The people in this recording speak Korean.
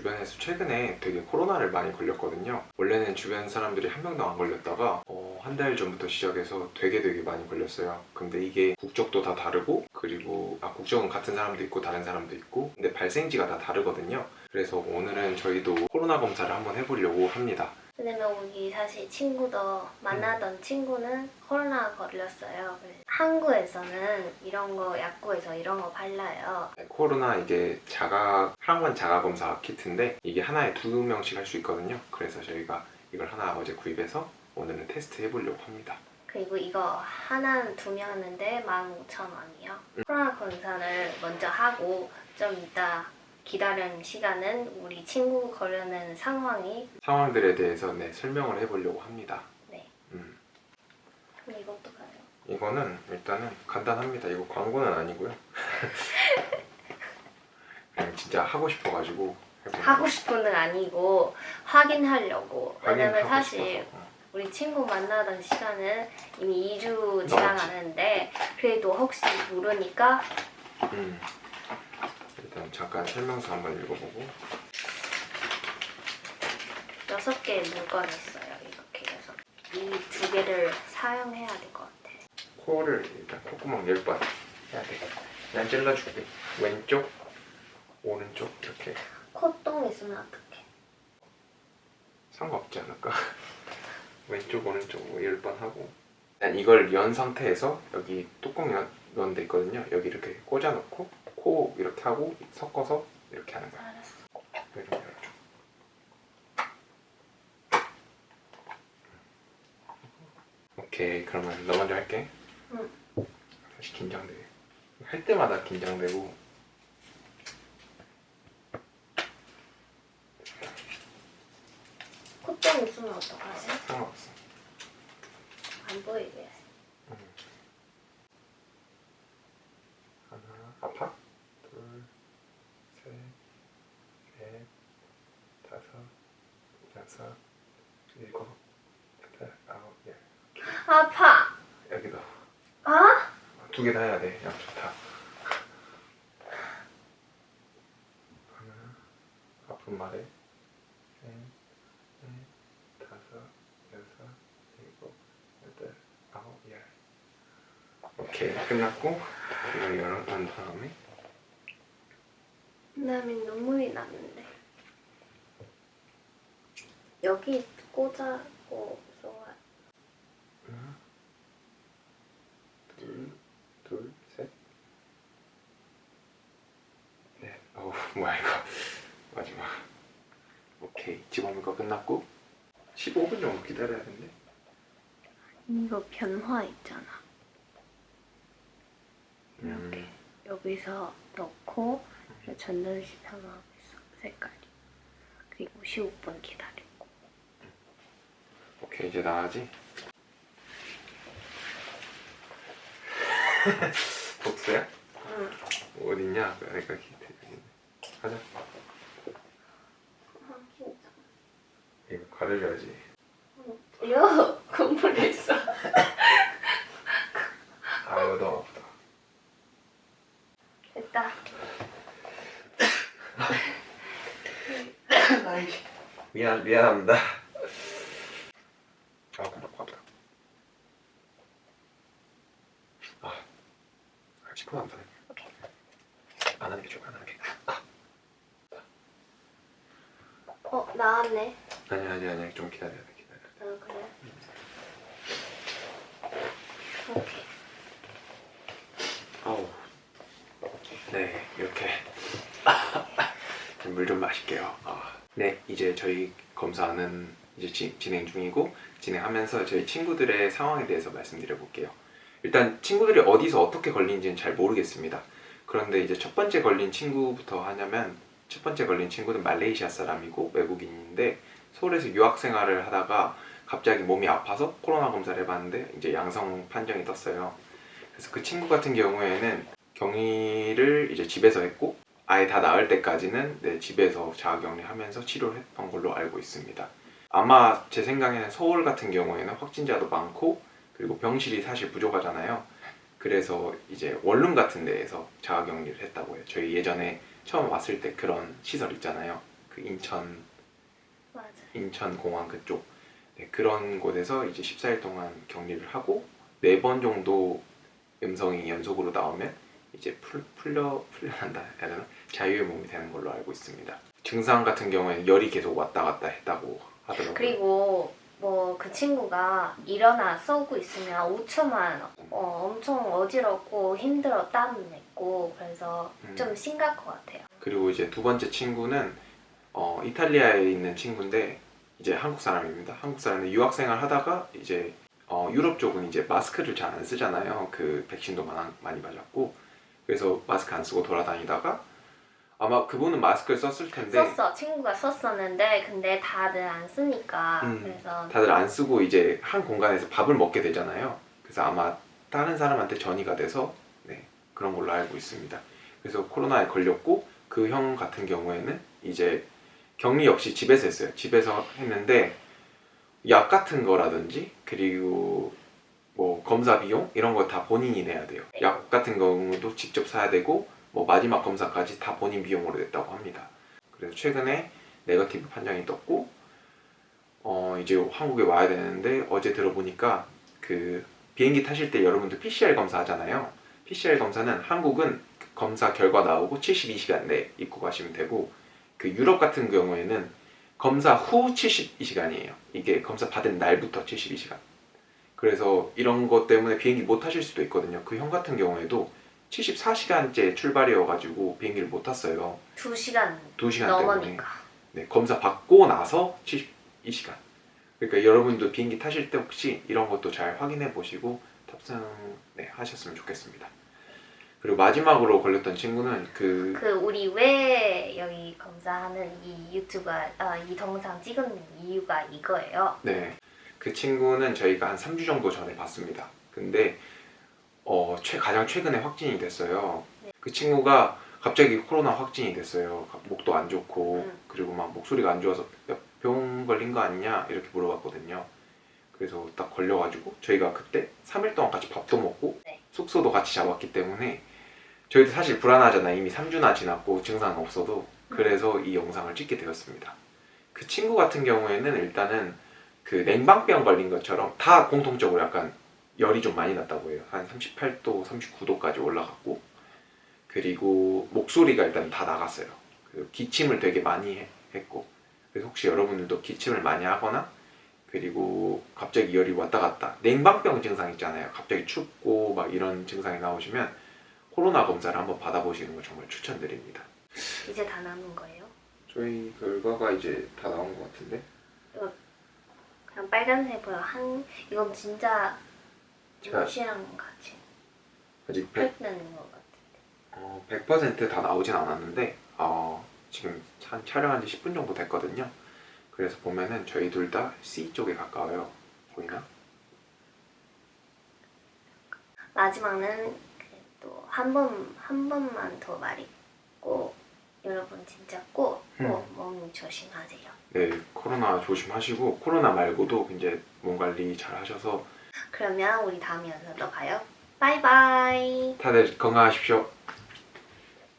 주변에서 최근에 되게 코로나를 많이 걸렸거든요. 원래는 주변 사람들이 한 명도 안 걸렸다가 어, 한 달 전부터 시작해서 되게 되게 많이 걸렸어요. 근데 이게 국적도 다 다르고 그리고 아, 국적은 같은 사람도 있고 다른 사람도 있고 근데 발생지가 다 다르거든요. 그래서 오늘은 저희도 코로나 검사를 한번 해보려고 합니다. 왜냐면 우리 사실 친구도 만나던 친구는 코로나 걸렸어요. 그래서 한국에서는 이런 거 약국에서 이런 거 발라요. 네, 코로나 이게 자가 항원 자가 검사 키트인데 이게 하나에 두 명씩 할 수 있거든요. 그래서 저희가 이걸 하나 어제 구입해서 오늘은 테스트 해보려고 합니다. 그리고 이거 하나는 두 명인데 15,000원이요. 코로나 검사를 먼저 하고 좀 이따 기다리는 시간은 우리 친구 걸리는 상황이 상황들에 대해서 네, 설명을 해보려고 합니다. 네. 음, 그럼 이것도 가요. 이거는 일단은 간단합니다. 이거 광고는 아니고요. 그냥 진짜 하고 싶어가지고 해보는 하고 거. 싶은 건 아니고 확인하려고. 왜냐면 확인하고 사실 싶어서. 어. 우리 친구 만나던 시간은 이미 2주 지나가는데 그래도 혹시 모르니까 음. 일단 잠깐 설명서 한번 읽어보고 여섯 개 물건 있어요. 이렇게 해서 이두 개를 사용해야 될 것 같아. 코를 일단 콧구멍 10번 해야 돼. 그냥 찔러줄게. 왼쪽, 오른쪽 이렇게 콧똥 있으면 어떡해? 상관없지 않을까? 왼쪽, 오른쪽 10번 하고 일단 이걸 연 상태에서 여기 뚜껑 연, 넣은 데 있거든요. 여기 이렇게 꽂아놓고 코 이렇게 하고 섞어서 이렇게 하는 거야. 알았어. 이렇게 열어줘. 오케이 그러면 너 먼저 할게. 응. 사실 긴장돼. 할 때마다 긴장되고. 콧똥 있으면 어떡하지? 상관없어. 안 보이게. 하나 아파? 둘, 셋, 넷, 다섯, 여섯, 일곱, 여덟, 아홉, 열. 아파. 여기도 아? 두개 다 해야 돼. 야 좋다. 하나 아픈 말에 셋, 넷, 다섯, 여섯, 일곱, 여덟, 아홉, 열. 오케이 끝났고 이걸 열어놓은 다음에 그다음에 눈물이 나는데 여기 꽂아고 좋아. 하나, 둘, 둘, 셋, 넷. 어우 뭐야 이거 마지막. 오케이 거 끝났고 15분 정도 기다려야 된대. 이거 변화 있잖아. 음. 이렇게 여기서 넣고 전달시 변화하고 있어 색깔이. 그리고 15분 기다리고. 오케이 이제 나가지. 복수야? 응. 어딨냐? 내가 기대. 가자. 아 진짜. 이거 가려줘야지. 여 건물 있어. 아 이거 너무 아프다. 됐다. 미안 미안합니다. 아 아프다 아프다. 아, 시끄러워 안 돼. 오케이. 안 하는 게 좋아 안 하는 게. 아, 어 나왔네. 아니 아니 아니 좀 기다려야 돼 기다려. 어 그래. 오케이. 아우. 네, 이렇게 물 좀 마실게요. 아, 네, 이제 저희 검사는 이제 지- 진행 중이고 진행하면서 저희 친구들의 상황에 대해서 말씀드려 볼게요. 일단 친구들이 어디서 어떻게 걸린지는 잘 모르겠습니다. 그런데 이제 첫 번째 걸린 친구부터 하냐면 첫 번째 걸린 친구는 말레이시아 사람이고 외국인인데 서울에서 유학 생활을 하다가 갑자기 몸이 아파서 코로나 검사를 해봤는데 이제 양성 판정이 떴어요. 그래서 그 친구 같은 경우에는 격리를 이제 집에서 했고 아예 다 나을 때까지는 네, 집에서 자가격리하면서 치료를 했던 걸로 알고 있습니다. 아마 제 생각에는 서울 같은 경우에는 확진자도 많고 그리고 병실이 사실 부족하잖아요. 그래서 이제 원룸 같은 데에서 자가격리를 했다고 해요. 저희 예전에 처음 왔을 때 그런 시설 있잖아요. 그 인천 맞아. 인천 공항 그쪽 네, 그런 곳에서 이제 14일 동안 격리를 하고 네 번 정도 음성이 연속으로 나오면 이제 풀, 풀려 풀려난다 해야 되나 자유의 몸이 되는 걸로 알고 있습니다. 증상 같은 경우에는 열이 계속 왔다 갔다 했다고 하더라고요. 그리고 뭐 그 친구가 일어나 쏘고 있으면 5초만 어, 엄청 어지럽고 힘들어 땀 냈고 그래서 음. 좀 심각한 것 같아요. 그리고 이제 두 번째 친구는 어, 이탈리아에 있는 친구인데 이제 한국 사람입니다. 한국 사람인데 유학생활 하다가 이제 어, 유럽 쪽은 이제 마스크를 잘 안 쓰잖아요. 그 백신도 많아, 많이 맞았고 그래서 마스크 안 쓰고 돌아다니다가 아마 그분은 마스크를 썼을 텐데 썼어 친구가 썼었는데 근데 다들 안 쓰니까 음. 그래서 다들 안 쓰고 이제 한 공간에서 밥을 먹게 되잖아요. 그래서 아마 다른 사람한테 전이가 돼서 네, 그런 걸로 알고 있습니다. 그래서 코로나에 걸렸고 그 형 같은 경우에는 이제 격리 역시 집에서 했어요. 집에서 했는데 약 같은 거라든지 그리고 뭐 검사 비용 이런 거 다 본인이 내야 돼요. 약 같은 경우도 직접 사야 되고 뭐 마지막 검사까지 다 본인 비용으로 냈다고 합니다. 그래서 최근에 네거티브 판정이 떴고 어 이제 한국에 와야 되는데 어제 들어보니까 그 비행기 타실 때 여러분들 PCR 검사 하잖아요. PCR 검사는 한국은 그 검사 결과 나오고 72시간 내에 입고 가시면 되고 그 유럽 같은 경우에는 검사 후 72시간이에요. 이게 검사 받은 날부터 72시간. 그래서 이런 것 때문에 비행기 못 타실 수도 있거든요. 그 형 같은 경우에도 74시간째 출발이어가지고 비행기를 못 탔어요. 2시간 2시간 때문에. 넘으니까 네, 검사 받고 나서 72시간. 그러니까 여러분도 비행기 타실 때 혹시 이런 것도 잘 확인해 보시고 탑승 네, 하셨으면 좋겠습니다. 그리고 마지막으로 걸렸던 친구는 그 그 우리 왜 여기 검사하는 이 유튜브 아, 이 동상 찍은 이유가 이거예요. 네. 그 친구는 저희가 한 3주 정도 전에 봤습니다. 근데 어, 최, 가장 최근에 확진이 됐어요. 네. 그 친구가 갑자기 코로나 확진이 됐어요. 가- 목도 안 좋고 음. 그리고 막 목소리가 안 좋아서 야, 병 걸린 거 아니냐 이렇게 물어봤거든요. 그래서 딱 걸려가지고 저희가 그때 3일 동안 같이 밥도 먹고 네. 숙소도 같이 잡았기 때문에 저희도 사실 불안하잖아요. 이미 3주나 지났고 증상 없어도 그래서 이 영상을 찍게 되었습니다. 그 친구 같은 경우에는 일단은 그 냉방병 걸린 것처럼 다 공통적으로 약간 열이 좀 많이 났다고 해요. 한 38도, 39도까지 올라갔고 그리고 목소리가 일단 다 나갔어요. 그리고 기침을 되게 많이 해- 했고 그래서 혹시 여러분들도 기침을 많이 하거나 그리고 갑자기 열이 왔다 갔다 냉방병 증상 있잖아요. 갑자기 춥고 막 이런 증상이 나오시면 코로나 검사를 한번 받아보시는 걸 정말 추천드립니다. 이제 다 남은 거예요. 저희 결과가 이제 다 나온 것 같은데 그냥 빨간색 보여. 한 이건 진짜 제가- 무시랑 같이 아직 100, 펼치는 것 같아. 어, 100%다 나오진 않았는데 어, 지금 한 촬영한 지 10분 정도 됐거든요. 그래서 보면은 저희 둘 다 C 쪽에 가까워요. 보이나? 마지막은 또 한 번 한 번만 더 말했고 여러분 진짜 꼭, 음. 꼭몸 조심하세요. 네, 코로나 조심하시고 코로나 말고도 이제 몸 관리 잘 하셔서 그러면 우리 다음 영상도 봐요. 바이바이. 다들 건강하십시오.